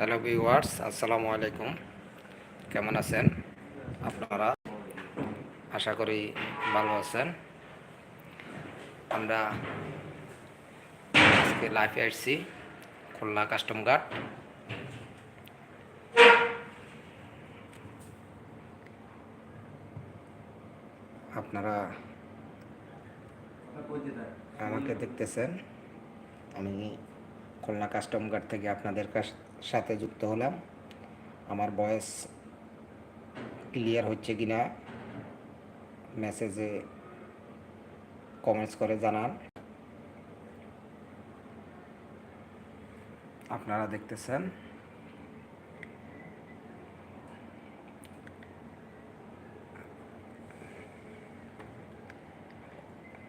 Hello viewers, আসসালামু আলাইকুম। কেমন আছেন? আপনারা আশা করি ভালো আছেন। আমরা আজকে লাইফে আসছি, খুলনা কাস্টম গার্ড আপনারা আমাকে দেখতেছেন, আমি খুলনা কাস্টম গার্ড থেকে আপনাদের কাছ- সাথে যুক্ত হলাম। আমার ভয়েস ক্লিয়ার হচ্ছে কি না মেসেজে কমেন্টস করে জানান। আপনারা দেখতেছেন।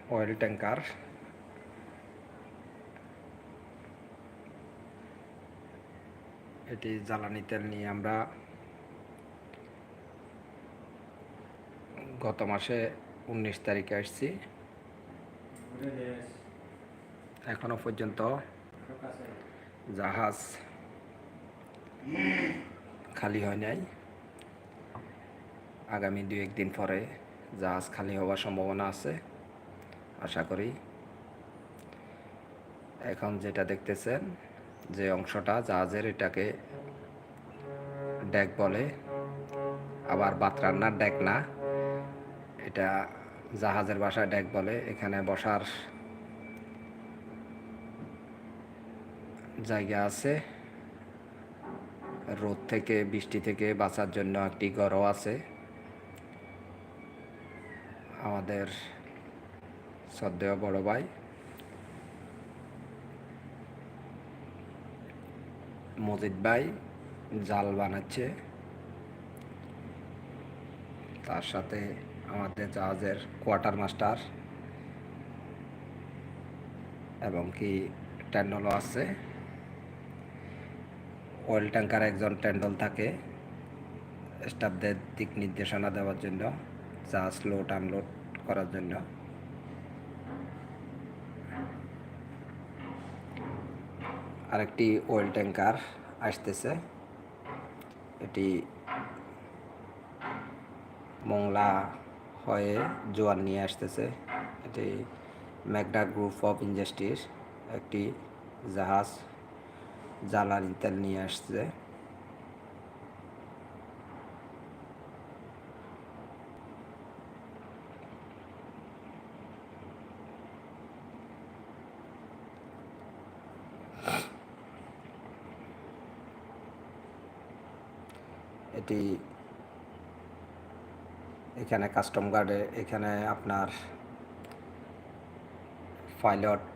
Oil tanker. এটি জ্বালানি তেল নিয়ে আমরা গত মাসে উনিশ তারিখে আসছি। এখনও পর্যন্ত জাহাজ খালি হয় নাই। আগামী দু একদিন পরে জাহাজ খালি হওয়ার সম্ভাবনা আছে, আশা করি। এখন যেটা দেখতেছেন যে অংশটা জাহাজের এটাকে ডেক বলে, আবার ভাত রান্নার ডেক না। এটা জাহাজের বাসায় ডেক বলে, এখানে বসার জায়গা আছে। রোদ থেকে, বৃষ্টি থেকে বাঁচার জন্য একটি ঘরও আছে। আমাদের শ্রদ্ধেয় বড় ভাই মজিদ ভাই জাল বানাচ্ছে। তার সাথে আমাদের জাহাজের কোয়ার্টার মাস্টার এবং কি ট্যান্ডলও আছে। অয়েল ট্যাঙ্কার একজন ট্যান্ডল থাকে। স্টাফদের দিক নির্দেশনা দেওয়ার জন্য, জাহাজ লোড আনলোড করার জন্য। আরেকটি অয়েল ট্যাঙ্কার আসতেছে। এটি মংলা হয়ে জোয়ার নিয়ে আসতেছে। এটি ম্যাকডা গ্রুপ অফ ইন্ডাস্ট্রির একটি জাহাজ, জ্বালানি তেল নিয়ে আসছে। এটি এখানে কাস্টম গার্ডে এখানে আপনার পাইলট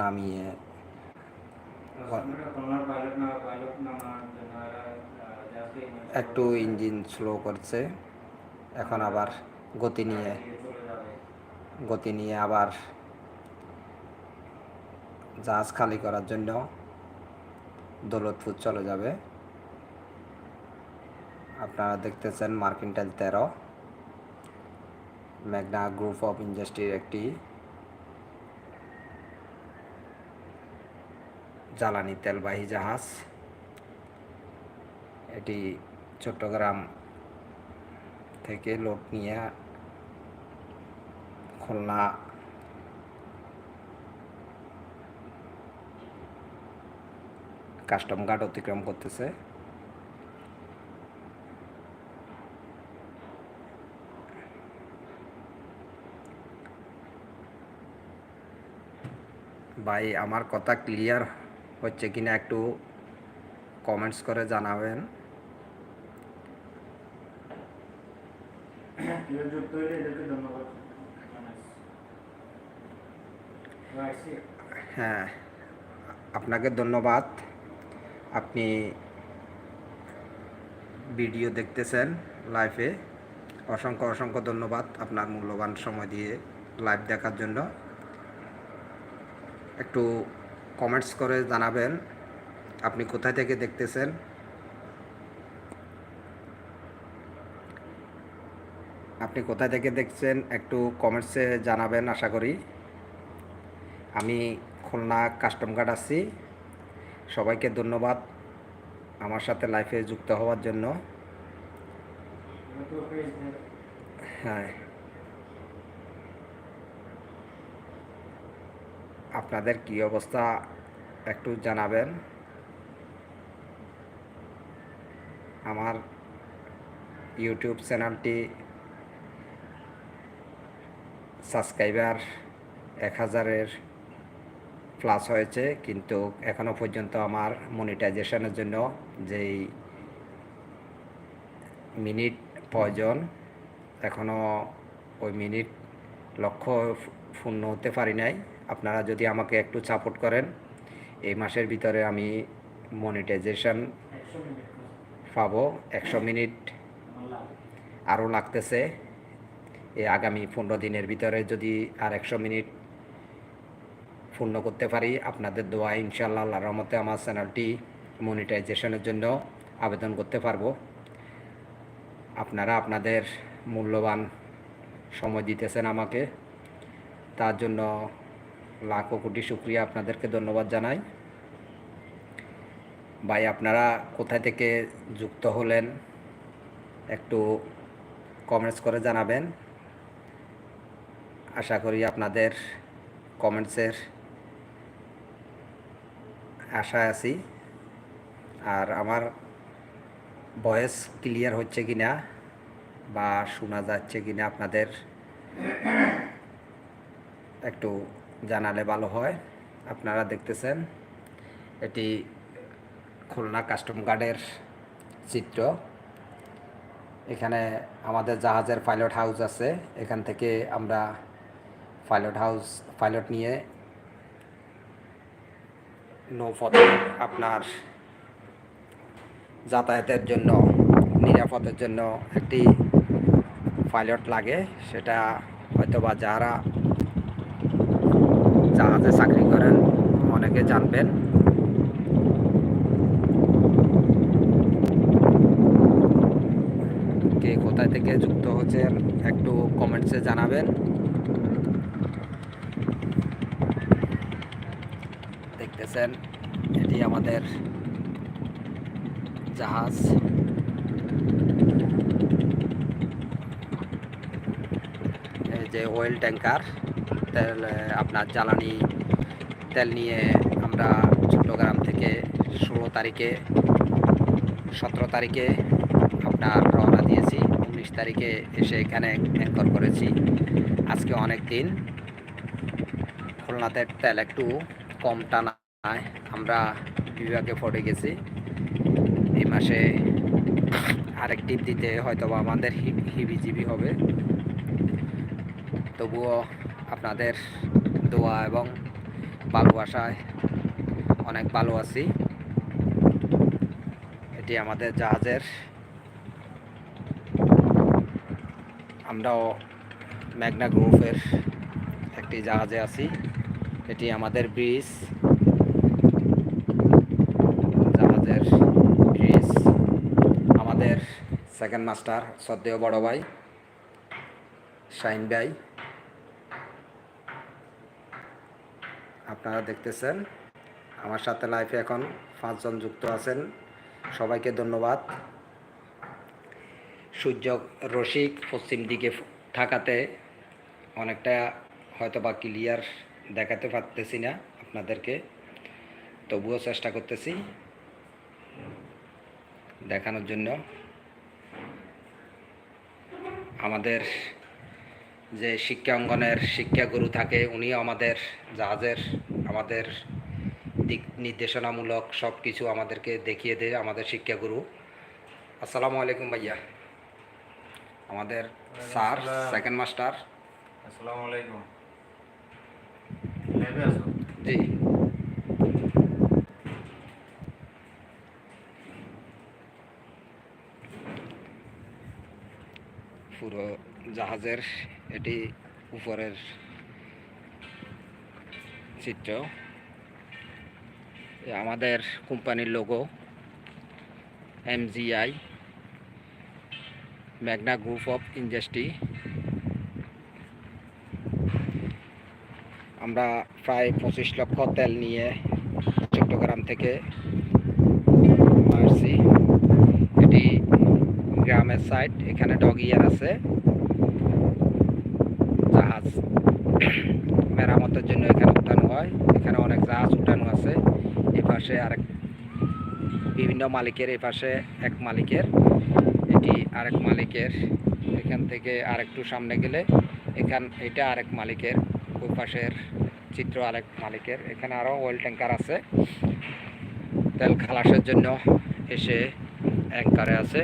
নামিয়ে একটু ইঞ্জিন স্লো করছে, এখন আবার গতি নিয়ে গতি নিয়ে আবার জাহাজ খালি করার জন্য দৌলতপুর চলে যাবে। আপনারা দেখতেছেন মার্কিনটাইল তেরো। ম্যাগনা গ্রুপ অফ ইন্ডাস্ট্রির একটি জ্বালানি তেলবাহী জাহাজ। এটি চট্টগ্রাম থেকে লোড নিয়ে খুলনা কাস্টম গার্ড অতিক্রম করতেছে। ভাই আমার কথা ক্লিয়ার হচ্ছে কিনা একটু কমেন্টস করে জানাবেন। হ্যাঁ আপনাকে ধন্যবাদ। আপনি ভিডিও দেখতেছেন লাইভে অসংখ্য অসংখ্য ধন্যবাদ আপনার মূল্যবান সময় দিয়ে লাইভ দেখার জন্য। একটু কমেন্টস করে জানাবেন, আপনি কোথায় থেকে দেখতেছেন? আপনি কোথায় থেকে দেখছেন একটু কমেন্টসে জানাবেন, আশা করি। আমি খুলনা কাস্টম গার্ড আছি। সবাইকে ধন্যবাদ আমার সাথে লাইফে যুক্ত হওয়ার জন্য। হ্যাঁ। আপনাদের কি অবস্থা একটু জানাবেন? আমার ইউটিউব চ্যানেলটি সাবস্ক্রাইবার এক হাজারের প্লাস হয়েছে, কিন্তু এখনও পর্যন্ত আমার মনিটাইজেশনের জন্য যেই মিনিট প্রয়োজন এখনও ওই মিনিট লক্ষ্য পূর্ণ হতে পারি নাই। আপনারা যদি আমাকে একটু সাপোর্ট করেন, এই মাসের ভিতরে আমি মনিটাইজেশন পাব। একশো মিনিট আরও লাগতেছে। এই আগামী পনেরো দিনের ভিতরে যদি আর একশো মিনিট পূর্ণ করতে পারি। আপনাদের দোয়া ইনশাল্লাহ আল্লাহর রহমতে আমার চ্যানেলটি মনিটাইজেশনের জন্য আবেদন করতে পারব। আপনারা আপনাদের মূল্যবান সময় দিতেছেন আমাকে। তার জন্য লাখো কোটি শুক্রিয়া আপনাদেরকে ধন্যবাদ জানাই। ভাই, আপনারা কোথা থেকে যুক্ত হলেন একটু কমেন্টস করে জানাবেন। আশা করি আপনাদের কমেন্টসের আশায় আছি। আর আমার ভয়েস ক্লিয়ার হচ্ছে কি না বা শোনা যাচ্ছে কি না আপনাদের একটু জানালে ভালো হয়। আপনারা দেখতেছেন, এটি খুলনা কাস্টম গার্ডের চিত্র। এখানে আমাদের জাহাজের পাইলট হাউস আছে। এখান থেকে আমরা পাইলট হাউস পাইলট নিয়ে নৌপথে আপনার যাতায়াতের জন্য, নিরাপদের জন্য একটি পাইলট লাগে। সেটা হয়তোবা যারা জাহাজে চাকরি করেন অনেকে জানবেন। কে কোথায় থেকে যুক্ত হচ্ছেন একটু কমেন্টসে জানাবেন। দেখতেছেন, এটি আমাদের জাহাজ। এই যে অয়েল ট্যাঙ্কার তেল আপনার জ্বালানি তেল নিয়ে আমরা চট্টগ্রাম থেকে ষোলো তারিখে, সতেরো তারিখে আপনার রওনা দিয়েছি। উনিশ তারিখে এসে এখানে অ্যাঙ্কর করেছি। আজকে অনেক দিন। খুলনাতে তেল একটু কম টানায় আমরা বিভাগে পড়ে গেছি। এই মাসে আরেক টিপ দিতে হয়তো আমাদের হিবিজিবি হবে। তবুও আপনাদের দোয়া এবং ভালোবাসায় অনেক ভালো আছি। এটি আমাদের জাহাজের আমরাও ম্যাগনা গ্রুপের একটি জাহাজে আছি। এটি আমাদের ব্রিজ জাহাজের ব্রিজ আমাদের সেকেন্ড মাস্টার শ্রদ্ধেয় বড় ভাই শাইন ভাই। আপনারা দেখতেছেন, আমার সাথে লাইফে এখন পাঁচজন যুক্ত আছেন। সবাইকে ধন্যবাদ। সূর্য রসিক পশ্চিম দিকে থাকাতে অনেকটা হয়তো বা ক্লিয়ার দেখাতে পারতেছি না আপনাদেরকে, তবুও চেষ্টা করতেছি দেখানোর জন্য। আমাদের যে শিক্ষা অঙ্গনের শিক্ষাগুরু থাকে উনিও আমাদের জাহাজের আমাদের দিক নির্দেশনামূলক সব কিছু আমাদেরকে দেখিয়ে দেয় আমাদের শিক্ষাগুরু। আসসালামু আলাইকুম ভাইয়া। আমাদের স্যার সেকেন্ড মাস্টার আসসালামু আলাইকুম। জি পুরো জাহাজের এটি উপরের চিত্র। আমাদের কোম্পানির logo M MGI Magna group of industry আমরা প্রায় পঁচিশ লক্ষ তেল নিয়ে চট্টগ্রাম থেকে আসছি। এটি গ্রামের সাইড এখানে ডগ ইয়ার আছে জাহাজ মেরামতের জন্য এখানে উঠানো হয়। এখানে অনেক জাহাজ উঠানো আছে। এ পাশে আরেক বিভিন্ন মালিকের এ পাশে এক মালিকের, এটি আরেক মালিকের। এখান থেকে আরেকটু সামনে গেলে এখান, এটা আরেক মালিকের। ওই পাশের চিত্র আরেক মালিকের। এখানে আরও ওয়েল ট্যাঙ্কার আছে। তেল খালাসের জন্য এসে অ্যাঙ্কারে আছে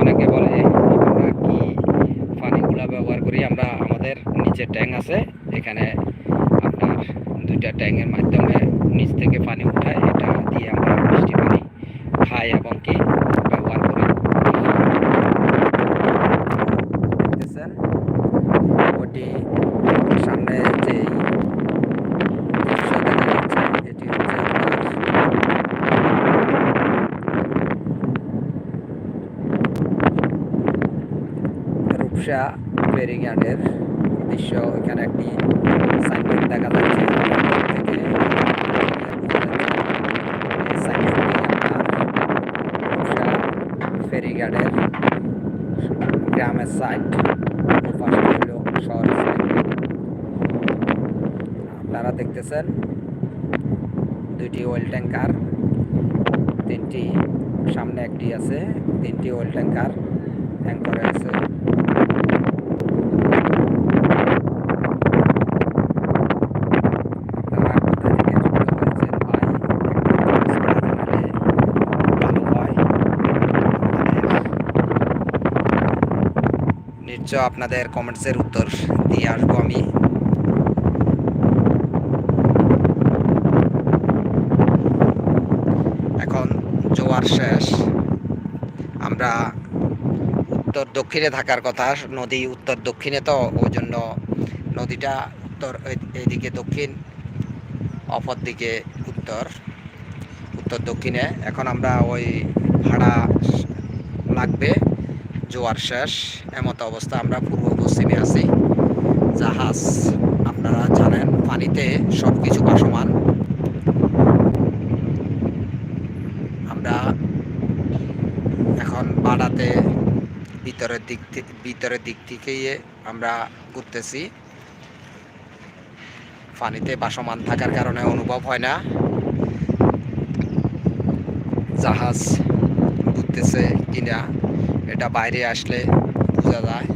অনেকে বলে আমরা কি পানিগুলা ব্যবহার করি আমরা আমাদের নিচে ট্যাঙ্ক আছে, এখানে আপনার দুইটা ট্যাঙ্কের মাধ্যমে নিচ থেকে পানি উঠায়, এটা দিয়ে আমরা মিষ্টি পানি খাই এবং কি ব্যবহার করি দেখতেছেন ওটি সামনে যে দৃশ্য দেখা যাচ্ছে এটি হচ্ছে আপনার রূপসা ফেরিঘাটের দৃশ্য এখানে একটি সাইনবোর্ড দেখা যাচ্ছে থেকে এই সাইনবোর্ডটি আপনার রূপসা ফেরিঘাটের গ্রামের সাইড পাশে হইল শহরের সাইড আপনারা দেখতেছেন। দুইটি অয়েল ট্যাঙ্কার তিনটি, সামনে একটি আছে, তিনটি অয়েল ট্যাঙ্কার অ্যাঙ্করে আছে। নিশ্চয় আপনাদের কমেন্টসের উত্তর দিয়ে আসব আমি এখন জোয়ার শেষ। আমরা উত্তর দক্ষিণে থাকার কথা, নদী উত্তর দক্ষিণে তো, ওই জন্য নদীটা উত্তর এইদিকে দক্ষিণ, অপর দিকে উত্তর উত্তর দক্ষিণে। এখন আমরা ওই ভাড়া লাগবে, জোয়ার শেষ। এমতো অবস্থা আমরা পূর্ব পশ্চিমে আছি। জাহাজ, আপনারা জানেন, পানিতে সব কিছু ভাসমান আমরা এখন বাড়াতে ভিতরের দিক ভিতরের দিক থেকেই আমরা ঘুরতেছি। পানিতে বাসমান থাকার কারণে অনুভব হয় না। জাহাজ ঘুরতেছে কিনা, এটা বাইরে আসলে বোঝা যায়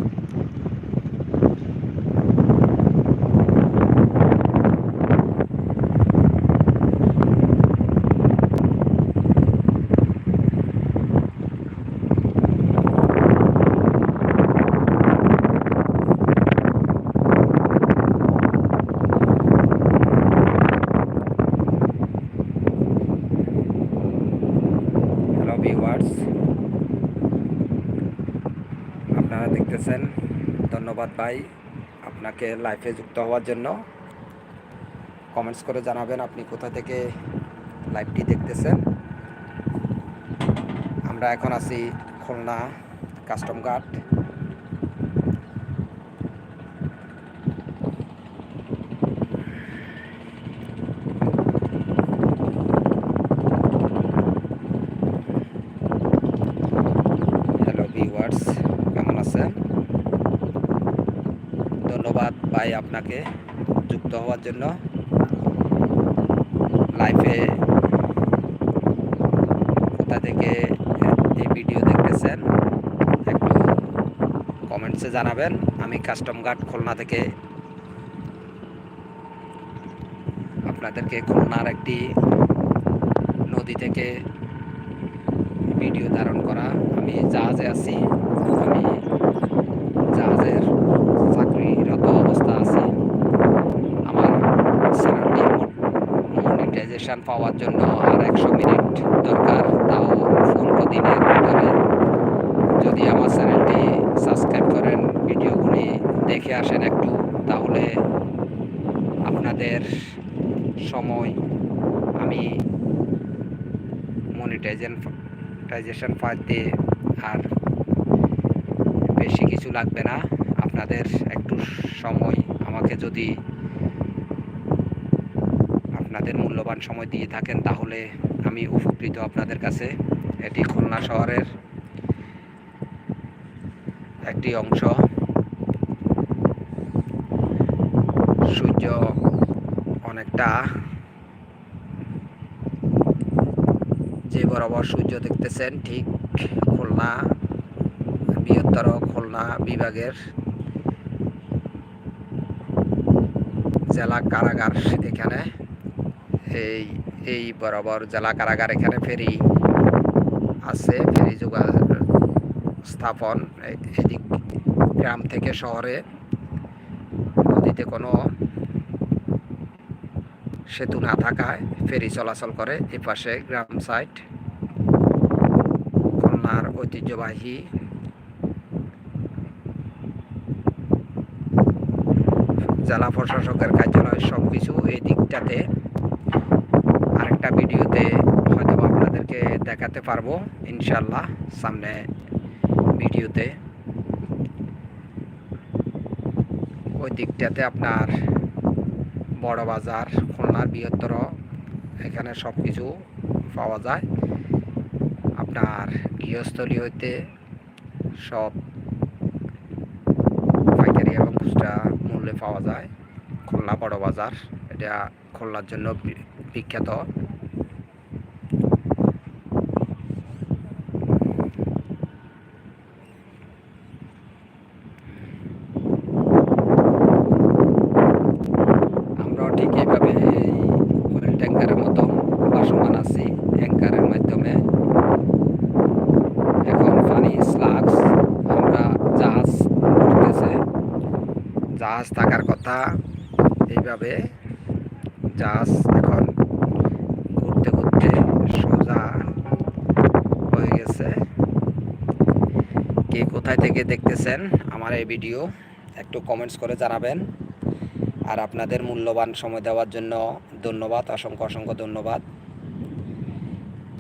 হ্যালো ভিউয়ার্স আপনারা দেখতেছেন ভাই আপনাকে লাইফে যুক্ত হওয়ার জন্য। কমেন্টস করে জানাবেন আপনি কোথা থেকে লাইভটি দেখতেছেন। আমরা এখন আছি খুলনা কাস্টম ঘাট হ্যালো ভিউয়ার্স কেমন আছেন ধন্যবাদ ভাই আপনাকে যুক্ত হওয়ার জন্য লাইফে কোথা থেকে এই ভিডিও দেখতেছেন, একটু কমেন্টসে জানাবেন। আমি কাস্টম গার্ড খুলনা থেকে আপনাদেরকে খুলনার একটি নদী থেকে ভিডিও ধারণ করা। আমি জাহাজে আছি, আমি জাহাজের চাকরিরত অবস্থা আছি আমার চ্যানেলটি মনিটাইজেশন পাওয়ার জন্য আর একশো মিনিট দরকার, তাও পনেরো দিনের ভিতরে। যদি আমার চ্যানেলটি সাবস্ক্রাইব করেন, ভিডিওগুলি দেখে আসেন একটু, তাহলে আপনাদের সময় আমি মনিটাইজেশন মনিটাইজেশন পাইতে আর বেশি কিছু লাগবে না। আপনাদের একটু সময় আমাকে যদি আপনাদের মূল্যবান সময় দিয়ে থাকেন, তাহলে আমি উপকৃত আপনাদের কাছে। এটি খুলনা শহরের একটি অংশ। সূর্য অনেকটা যে বরাবর সূর্য দেখতেছেন, ঠিক খুলনা, বৃহত্তর খুলনা বিভাগের জেলা কারাগার এখানে। এই এই বরাবর জেলা কারাগার এখানে ফেরি আছে, ফেরি যোগা স্থাপন এদিক গ্রাম থেকে শহরে। নদীতে কোনো সেতু না থাকায় ফেরি চলাচল করে। এ পাশে গ্রাম সাইড খুলনার ঐতিহ্যবাহী জেলা প্রশাসকের কার্যালয় সব কিছু এই দিকটাতে ভিডিওতে হয়তো আপনাদেরকে দেখাতে পারব ইনশাল্লাহ সামনে ভিডিওতে। ওই দিকটাতে আপনার বড় বাজার, খুলনার বৃহত্তর, এখানে সব কিছু পাওয়া যায়। আপনার গৃহস্থলী হইতে সব পাইকারি এবং খুচরা মূল্যে পাওয়া যায়। খুলনা বড় বাজার, এটা খুলনার জন্য বিখ্যাত আমরাও ঠিক এইভাবে এই ওয়েল ট্যাঙ্কারের মতো বাসমান আছি ট্যাঙ্কারের মাধ্যমে এখন পানি স্লাক্স আমরা জাহাজ উঠতেছে জাহাজ থাকার কথা। এইভাবে জাহাজ এখন ঘুরতে ঘুরতে সোজা হয়ে গেছে। কে কোথায় থেকে দেখতেছেন আমার এই ভিডিও, একটু কমেন্টস করে জানাবেন। আর আপনাদের মূল্যবান সময় দেওয়ার জন্য ধন্যবাদ, অসংখ্য অসংখ্য ধন্যবাদ।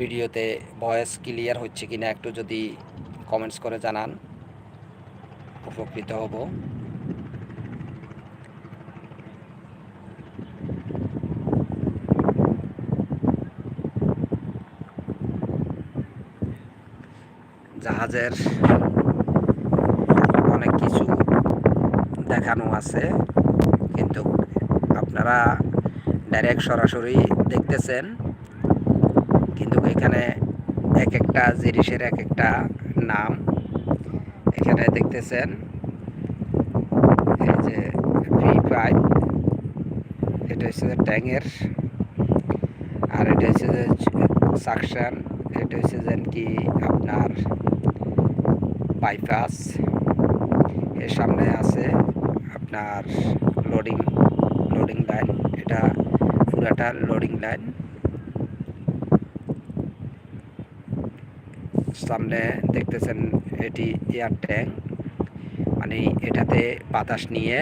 ভিডিওতে ভয়েস ক্লিয়ার হচ্ছে কিনা একটু যদি কমেন্টস করে জানান, উপকৃত হব। জাহাজের অনেক কিছু দেখানো আছে। কিন্তু আপনারা ডাইরেক্ট সরাসরি দেখতেছেন। কিন্তু এখানে এক একটা জিনিসের এক একটা নাম এখানে দেখতেছেন। এই যে ভি পাইপ এটা হচ্ছে যে ট্যাঙের আর এটা হচ্ছে যে সাকশন এটা হচ্ছে যে কি আপনার বাইপাস এর সামনে আছে আপনার লোডিং লোডিং লাইন এটা পুরাটা লোডিং লাইন সামনে দেখতেছেন এটি এয়ার ট্যাঙ্ক মানে এটাতে বাতাস নিয়ে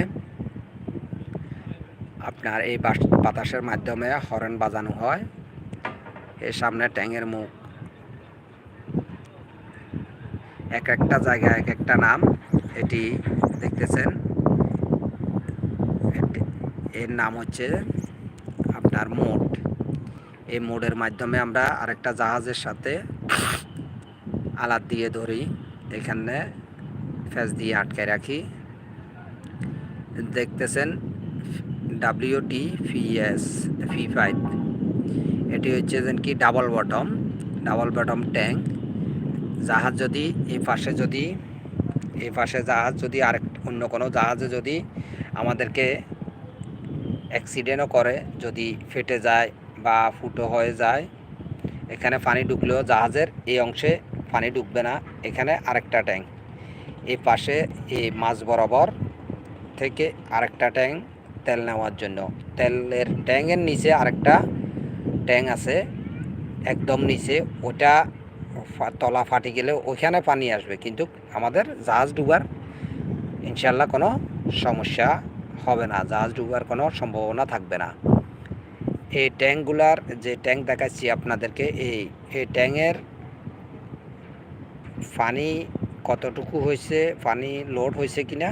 আপনার এই বাতাসের মাধ্যমে হর্ন বাজানো হয়। এর সামনে ট্যাঙ্কের মুখ। এক একটা জায়গা এক একটা নাম, এটি দেখতেছেন। এর নাম হচ্ছে আপনার মোড এই মোডের মাধ্যমে আমরা আরেকটা জাহাজের সাথে আলাদ দিয়ে ধরি। এখানে ফ্যাস দিয়ে আটকে রাখি। দেখতেছেন ডাব্লিউটি ফিএস ফি ফাইভ এটি হচ্ছে কি double bottom double bottom tank জাহাজ যদি এই পাশে যদি এই পাশে জাহাজ যদি আরেক, অন্য কোনো জাহাজে যদি আমাদেরকে অ্যাক্সিডেন্টও করে, যদি ফেটে যায় বা ফুটো হয়ে যায়, এখানে পানি ঢুকলেও জাহাজের এই অংশে পানি ঢুকবে না, এখানে আরেকটা ট্যাঙ্ক। এই পাশে এই মাছ বরাবর থেকে আরেকটা ট্যাঙ্ক তেল নেওয়ার জন্য। তেলের ট্যাঙ্কের নিচে আরেকটা ট্যাঙ্ক আছে, একদম নিচে। ওটা তলা ফাটি গেলে ওইখানে পানি আসবে। কিন্তু আমাদের জাহাজ ডুবার ইনশাল্লাহ কোনো সমস্যা হবে না। জাহাজ ডুবার কোনো সম্ভাবনা থাকবে না। এই ট্যাঙ্কগুলার যে ট্যাঙ্ক দেখাচ্ছি আপনাদেরকে, এই এই ট্যাঙ্কের পানি কতটুকু হয়েছে, পানি লোড হয়েছে কিনা,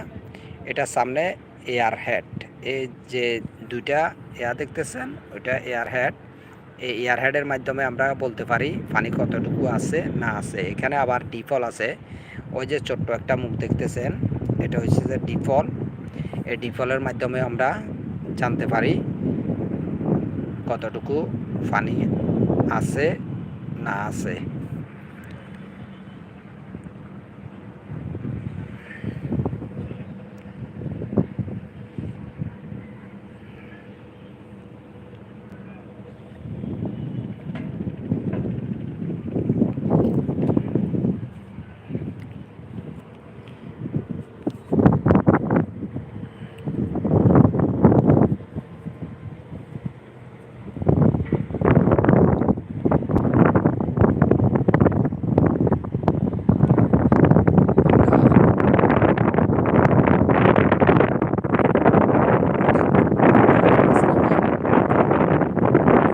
এটা সামনে এয়ার হেড। এই যে দুইটা এয়ার দেখতেছেন, ওইটা এয়ার হেড। এই এয়ার হেডের মাধ্যমে আমরা বলতে পারি পানি কতটুকু আছে, না আছে। এখানে আবার ডিফল আছে। ওই যে ছোট্ট একটা মুখ দেখতেছেন, এটা হচ্ছে যে ডিফল এই ডিফলের মাধ্যমে আমরা জানতে পারি কতটুকু পানি আছে, না আছে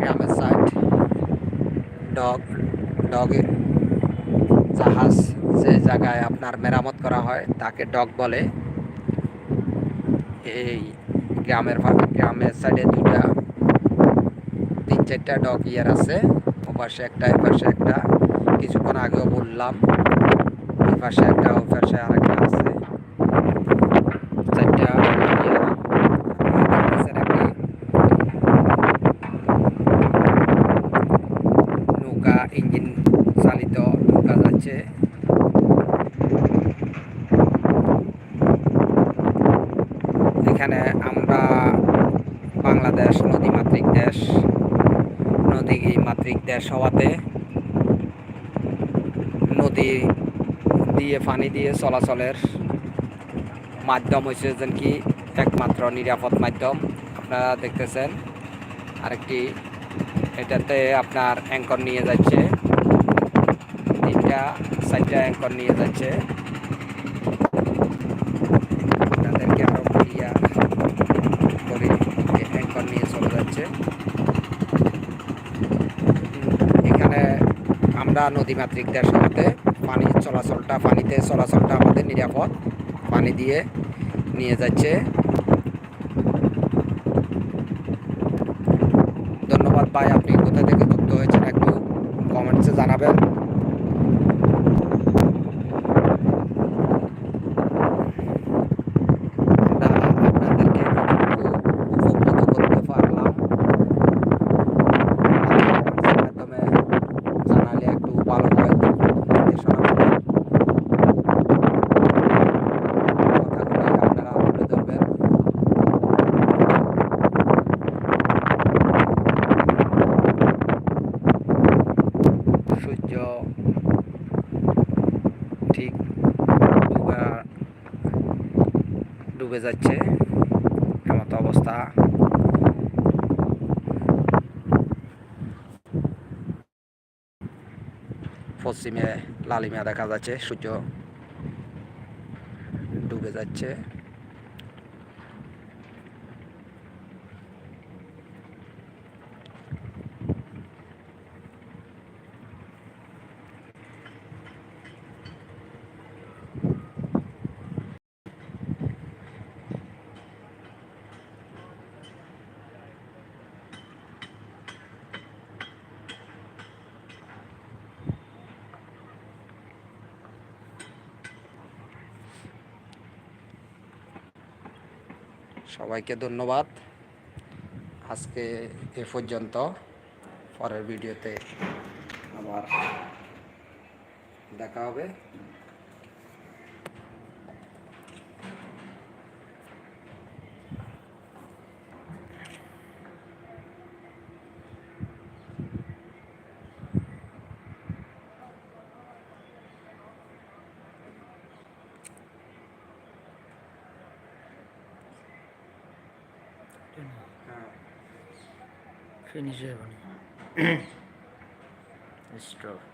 গ্রামের সাইড ডগ ডগে জাহাজ যে জায়গায় আপনার মেরামত করা হয়, তাকে ডগ বলে। এই গ্রামের গ্রামের সাইডে দুটা তিন চারটা ডগ ইয়ার আছে। ওপাশে একটা, এপাশে একটা। কিছুক্ষণ আগেও বললাম, এপাশে একটা, ওপাশে আরেকটা আছে চারটা ইয়ার দেখতেছেন আপনি নৌকা ইঞ্জিন চালিত নৌকা যাচ্ছে। এখানে আমরা বাংলাদেশ নদীমাতৃক দেশ, নদী মাতৃক দেশ হওয়াতে নদী দিয়ে পানি দিয়ে চলাচলের মাধ্যম হচ্ছে যেন কি একমাত্র নিরাপদ মাধ্যম। আপনারা দেখতেছেন আরেকটি এটাতে আপনার অ্যাঙ্কর নিয়ে যাচ্ছে। তিনটা, চারটা অ্যাঙ্কর নিয়ে যাচ্ছে। অ্যাঙ্কর নিয়ে চলে যাচ্ছে। এখানে আমরা নদীমাতৃক দেশ হতে পানি চলাচলটা, পানিতে চলাচলটা আমাদের নিরাপদ। পানি দিয়ে নিয়ে যাচ্ছে ধন্যবাদ ভাই আপনি কোথা থেকে যুক্ত হয়েছেন একটু কমেন্টসে জানাবেন আমরা আপনাদেরকে কতটুকু উপকৃত করতে পারলাম কমেন্টসের মাধ্যমে জানালে একটু ভালো হয় নির্দেশনা হবে। কথাগুলি আপনারা তুলে ধরবেন সূর্য ঠিক ডুবা যাচ্ছে এমতো অবস্থা। পশ্চিমে লালিমা দেখা যাচ্ছে সূর্য ডুবে যাচ্ছে। সবাইকে ধন্যবাদ। আজকে এ পর্যন্ত। পরের ভিডিওতে আবার দেখা হবে হ্যাঁ ফিনিশ হয়ে গেল স্টপ